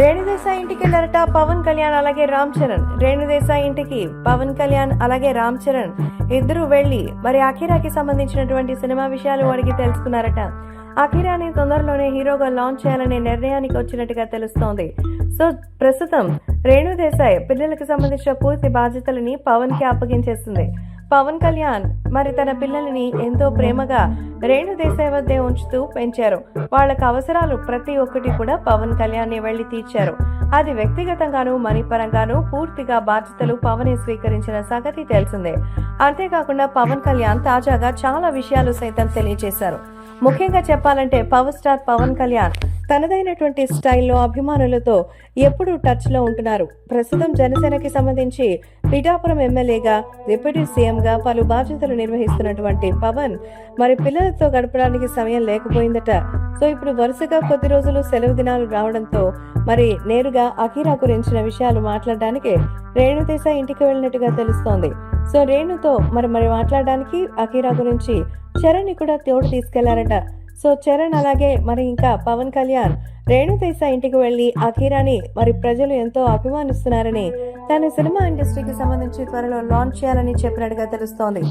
రేణుదేశాయి ఇంటికి వెళ్ళారట పవన్ కళ్యాణ్ అలాగే రామ్ చరణ్. రేణుదేశాయి ఇంటికి పవన్ కళ్యాణ్ అలాగే రామ్ చరణ్ ఇద్దరు వెళ్ళి మరి అఖీరాకి సంబంధించినటువంటి సినిమా విషయాలు అడిగి తెలుసుకున్నారట. అఖీరాని తొందరలోనే హీరోగా లాంచ్ చేయాలనే నిర్ణయానికి వచ్చినట్టుగా తెలుస్తోంది. సో ప్రస్తుతం రేణుదేశాయ్ పిల్లలకు సంబంధించిన పూర్తి బాధ్యతలని పవన్కి అప్పగించేస్తుంది పవన్ కళ్యాణ్ మరి తన పిల్లల్ని ఎంతో ప్రేమగా రేణు దేశాయ్ వద్దే ఉంచుతూ పెంచారు. వాళ్ళకు అవసరాలు ప్రతి ఒక్కటి కూడా పవన్ కళ్యాణ్ వెళ్ళి తీర్చారు. అది వ్యక్తిగతంగాను మనీ పూర్తిగా బాధ్యతలు పవనే స్వీకరించిన సంగతి తెలిసిందే. అంతేకాకుండా పవన్ కళ్యాణ్ తాజాగా చాలా విషయాలు సైతం తెలియజేశారు ముఖ్యంగా చెప్పాలంటే పవర్ స్టార్ పవన్ కళ్యాణ్ తనదైనటువంటి స్టైల్లో అభిమానులతో ఎప్పుడూ టచ్లో ఉంటున్నారు. ప్రస్తుతం జనసేనకి సంబంధించి పిఠాపురం ఎమ్మెల్యేగా డిప్యూటీ సీఎంగా పలు బాధ్యతలు నిర్వహిస్తున్నటువంటి పవన్ మరి పిల్లలతో గడపడానికి సమయం లేకపోయిందట. సో ఇప్పుడు వరుసగా కొద్ది రోజులు సెలవు దినాలు రావడంతో మరి నేరుగా అఖీరా గురించిన విషయాలు మాట్లాడడానికి రేణుదేశ ఇంటికి వెళ్ళినట్టుగా తెలుస్తోంది. సో రేణుతో మరి మరి మాట్లాడడానికి అఖీరా గురించి చరణ్ని కూడా తోడు తీసుకెళ్ళారట. సో చరణ్ అలాగే మరి ఇంకా పవన్ కళ్యాణ్ రేణుదేశాయ్ ఇంటికి వెళ్ళి అఖీరాని మరి ప్రజలు ఎంతో అభిమానిస్తున్నారని తన సినిమా ఇండస్ట్రీకి సంబంధించి త్వరలో లాంచ్ చేయాలని చెప్పినట్టుగా తెలుస్తోంది.